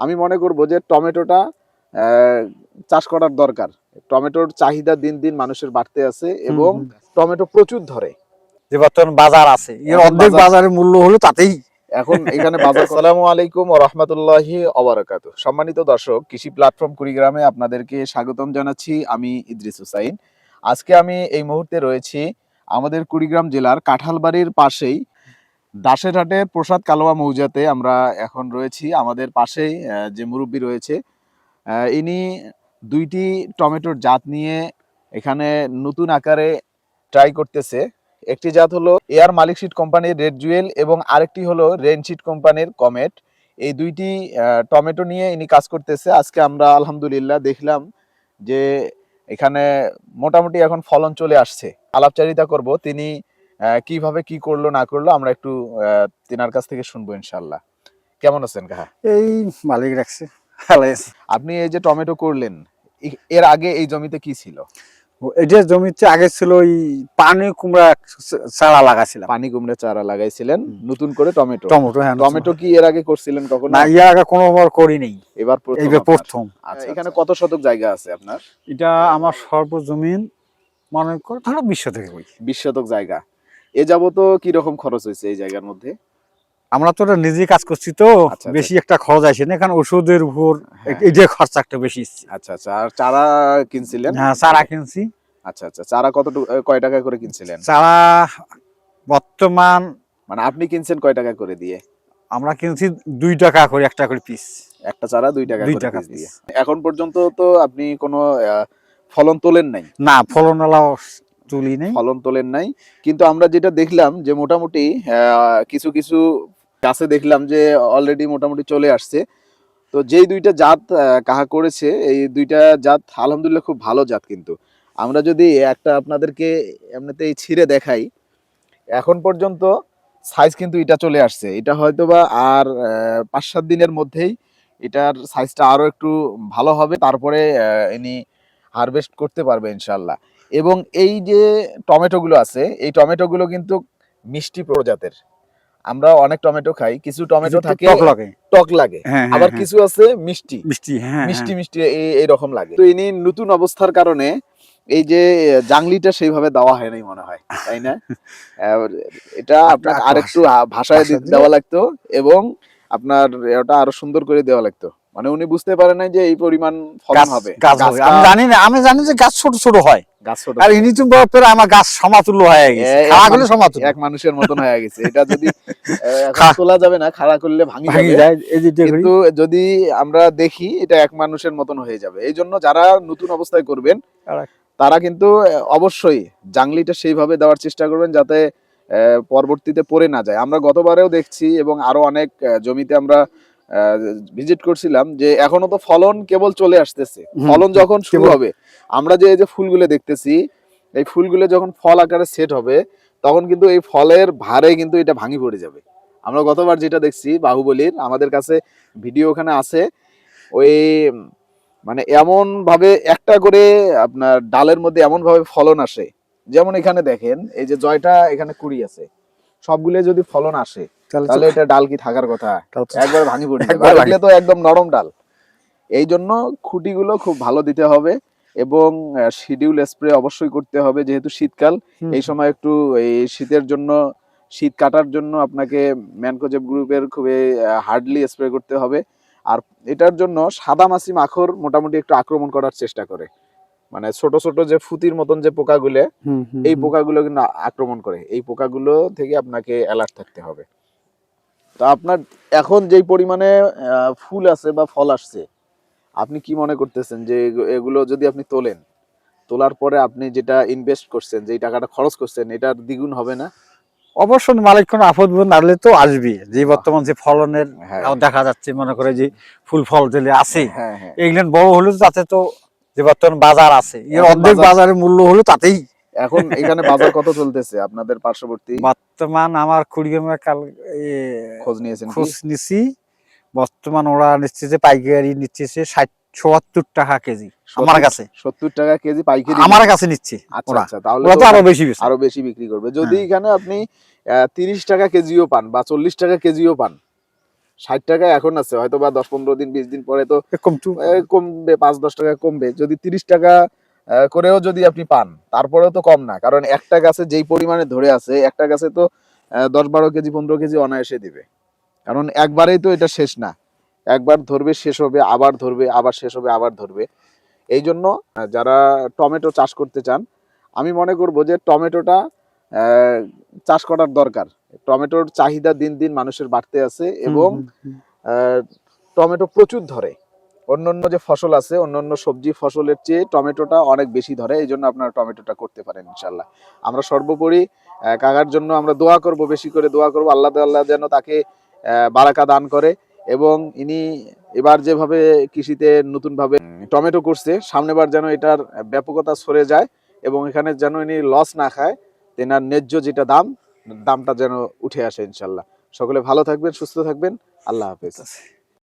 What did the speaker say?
আমি মনে করব যে টমেটোটা চাষ করার দরকার। টমেটোর চাহিদা দিন দিন মানুষের বাড়তে আছে এবং টমেটো প্রচুর ধরে। যে বর্তমান বাজার আছে এর অর্ধেক বাজারের মূল্য হলো তাতেই। এখন এখানে বাজার সালামু আলাইকুম ও রহমতুল্লাহি অবরাকাতু সম্মানিত দর্শক কৃষি প্ল্যাটফর্ম কুড়িগ্রামে আপনাদেরকে স্বাগতম জানাচ্ছি। আমি ইদ্রিস হুসাইন। আজকে আমি এই মুহূর্তে রয়েছি আমাদের কুড়িগ্রাম জেলার কাঁঠালবাড়ির পাশেই। দাসেরহাটের প্রসাদ কালোয়া মৌজাতে আমরা এখন রয়েছি। আমাদের পাশেই যে মুরব্বী রয়েছে ইনি দুইটি টমেটোর জাত নিয়ে এখানে নতুন আকারে ট্রাই করতেছে। একটি জাত হলো এয়ার মালিক শিট কোম্পানির রেড জুয়েল এবং আরেকটি হলো রেনশিট কোম্পানির কমেট। এই দুইটি টমেটো নিয়ে ইনি কাজ করতেছে। আজকে আমরা আলহামদুলিল্লাহ দেখলাম যে এখানে মোটামুটি এখন ফলন চলে আসছে। আলাপচারিতা করব। তিনি কীভাবে কি করল না করল আমরা একটু তিনার কাছ থেকে শুনব ইনশাল্লাহ কেমন আছেন কাহা এই মালিক রাখছে আপনি এই যে টমেটো করলেন এর আগে এই জমিতে কি ছিল? এটা জমিতে আগে ছিল ওই পানি কুমড়া চারা লাগাছিলাম। পানি কুমড়া চারা লাগাইছিলেন নতুন করে টমেটো। টমেটো হ্যাঁ টমেটো কি এর আগে করছিলেন কখনো? না ইয়া আগে করি নেই এবার প্রথম আচ্ছা এখানে কত শতক জায়গা আছে আপনার? এটা আমার সর্বজমিন মনে কর ধরো বিশ্ব থেকে কই বিশ শতক জায়গা। এ যাবত কি রকম খরচ হয়েছে এই জায়গার মধ্যে? আমরা তো নিজে কাজ করছি তো আচ্ছা, বেশি একটা খরচ আসে না এখানে ওষুধের উপর হ্যাঁ। এই যে খরচা একটা বেশি আচ্ছা আচ্ছা। আর চারা কিনছিলেন? হ্যাঁ চারা কিনছি। আচ্ছা আচ্ছা। চারা কত কয় টাকা করে কিনছিলেন? চারা বর্তমান মানে আপনি কিনছেন কয় টাকা করে দিয়ে? আমরা কিনছি দুই টাকা করে একটা করে পিস একটা চারা দুই টাকা দুই করে টাকা দিয়ে। এখন পর্যন্ত তো আপনি কোনো ফলন তোলেন নাই? না ফলন তুলি ফলন তোলেন নাই। কিন্তু আমরা যেটা দেখলাম যে মোটামুটি কিছু কিছু গাছে দেখলাম যে অলরেডি মোটামুটি চলে আসছে। তো যেই দুইটা জাত কাহা করেছে, এই দুইটা জাত আলহামদুলিল্লাহ খুব ভালো জাত কিন্তু। আমরা যদি একটা আপনাদেরকে এমনিতেই ছিঁড়ে দেখাই, এখন পর্যন্ত সাইজ কিন্তু এটা চলে আসছে। এটা হয়তোবা আর পাঁচ সাত দিনের মধ্যেই এটার সাইজটা আরও একটু ভালো হবে। তারপরে ইনি হারভেস্ট করতে পারবে ইনশাল্লাহ এবং এই যে টমেটোগুলো আছে এই টমেটোগুলো কিন্তু মিষ্টি প্রজাতের। আমরা অনেক টমেটো খাই কিছু টমেটো থাকে টক লাগে। টক লাগে হ্যাঁ আবার হ্যাঁ, কিছু আছে মিষ্টি। মিষ্টি হ্যাঁ মিষ্টি হ্যাঁ। মিষ্টি এই- এইরকম লাগে। তো ইনি নতুন অবস্থার কারণে এই যে জাংলিটা সেইভাবে দেওয়া হয় নাই মনে হয় তাই না? এটা আপনাকে আচ্ছা, আরেকটু ভাষায় দেওয়া লাগতো এবং আপনার ওটা আরও সুন্দর করে দেওয়া লাগতো। মানে উনি বুঝতে পারে নাই যে এই পরিমাণ ফলন হবে। গাছ আমি জানি না আমি জানি যে গাছ ছোট ছোট হয়। গাছ ছোট। আর ইনি তো বড় আমার গাছ সমাতুল্য হয়ে গেছে। এ- খাওয়া এক গেলে মানুষ- সমাতুল্য। এক মানুষের মতন হয়ে গেছে। এটা যদি আহ, এখন খা- তোলা যাবে না খাড়া করলে ভাঙি ভাঙি যায় এই যে কিন্তু যদি আমরা দেখি এটা এক মানুষের মতন হয়ে যাবে। এই জন্য যারা নতুন অবস্থায় করবেন তারা- কিন্তু অবশ্যই জাংলিটা সেইভাবে দেওয়ার চেষ্টা করবেন যাতে আহ, পরবর্তীতে পড়ে না যায়। আমরা গতবারেও দেখছি এবং আরও অনেক জমিতে আমরা ভিজিট করছিলাম যে এখনও তো ফলন কেবল চলে আসতেছে। ফলন যখন শুরু হবে আমরা যে এই যে ফুলগুলো দেখতেছি এই ফুলগুলো যখন ফল আকারে সেট হবে তখন কিন্তু এই ফলের ভারে কিন্তু এটা ভাঙি পড়ে যাবে। আমরা গতবার যেটা দেখছি বাহুবলীর আমাদের কাছে ভিডিও ওখানে আছে। ওই মানে এমন ভাবে একটা করে আপনার ডালের মধ্যে এমন ভাবে ফলন আসে। যেমন এখানে দেখেন এই যে জয়টা এখানে কুড়ি আছে। সবগুলো যদি ফলন আসে তাহলে এটা ডাল কি থাকার কথা? একবার ভাঙি পড়ে। যাবে একবার আর তো একদম নরম ডাল। এই জন্য খুঁটিগুলো খুব ভালো দিতে হবে এবং শিডিউল স্প্রে অবশ্যই করতে হবে যেহেতু শীতকাল। এই সময় একটু এই শীতের জন্য শীত কাটার জন্য আপনাকে ম্যানকোজেব গ্রুপের খুবই হার্ডলি স্প্রে করতে হবে। আর এটার জন্য সাদা মাছি মাখর মোটামুটি একটু আক্রমণ করার চেষ্টা করে। মানে ছোট ছোট যে ফুতির মতন যে পোকাগুলো এই। পোকাগুলো কিন্তু আক্রমণ করে। এই পোকাগুলো থেকে আপনাকে অ্যালার্ট থাকতে হবে। তো আপনার এখন যেই পরিমাণে ফুল আছে বা ফল আসছে আপনি কি মনে করতেছেন যে এগুলো যদি আপনি তোলেন তোলার পরে আপনি যেটা ইনভেস্ট করছেন যে টাকাটা খরচ করছেন এটার দ্বিগুণ হবে না? অবশ্যই মালিক কোনো আপদ নাড়লে তো আসবে। যে বর্তমান যে ফলনের হ্যাঁ। দেখা যাচ্ছে মনে করে যে ফুল ফল যেগুলো আছে। হ্যাঁ হ্যাঁ। এগুলো বড় হলো তাতে তো যে বর্তমান বাজার আছে এর অর্ধেক বাজার- বাজারের মূল্য হলো তাতেই। এখন এখানে বাজার কত চলতেছে আপনাদের পার্শ্ববর্তী? বর্তমান আমার কুড়িগ্রামে কাল খোঁজ নিয়েছেন খোঁজ নিছি। বর্তমান ওরা নিচ্ছে যে পাইকারি নিচ্ছে ষাট চুয়াত্তর টাকা কেজি আমার কাছে। সত্তর টাকা কেজি পাইকারি আমার কাছে নিচ্ছে আচ্ছা আচ্ছা তাহলে তো আরও বেশি আরও বেশি বিক্রি করবে। যদি হ্যাঁ। এখানে আপনি তিরিশ টাকা কেজিও পান বা চল্লিশ টাকা কেজিও পান ষাট টাকা এখন আছে হয়তো বা দশ পনেরো দিন বিশ দিন পরে তো কমবে পাঁচ দশ টাকা কমবে। যদি তিরিশ টাকা করেও যদি আপনি পান তারপরেও তো কম না। কারণ একটা গাছে যেই পরিমাণে ধরে আছে একটা গাছে তো দশ বারো কেজি পনেরো কেজি অনায়াসে দিবে। কারণ একবারেই তো এটা শেষ না। একবার ধরবে শেষ হবে আবার ধরবে আবার শেষ হবে আবার ধরবে। এই জন্য যারা টমেটো চাষ করতে চান আমি মনে করব যে টমেটোটা আহ, চাষ করার দরকার। টমেটোর চাহিদা দিন দিন মানুষের বাড়তে আছে এবং আহ, টমেটো প্রচুর ধরে। অন্যান্য যে ফসল আছে, অন্যান্য সবজি ফসলের চেয়ে টমেটোটা অনেক বেশি ধরে, এই জন্য আপনারা টমেটোটা করতে পারেন ইনশাল্লাহ আমরা সর্বোপরি কাকার জন্য আমরা দোয়া করব, বেশি করে দোয়া করব, আল্লাহ আল্লাহ যেন তাকে বারাকা দান করে এবং ইনি এবার যেভাবে কৃষিতে নতুনভাবে টমেটো করছে, সামনেবার যেন এটার ব্যাপকতা সরে যায় এবং এখানে যেন ইনি লস না খায়, তেনার ন্যায্য যেটা দাম, দামটা যেন উঠে আসে ইনশাল্লাহ সকলে ভালো থাকবেন, সুস্থ থাকবেন, আল্লাহ হাফেজ।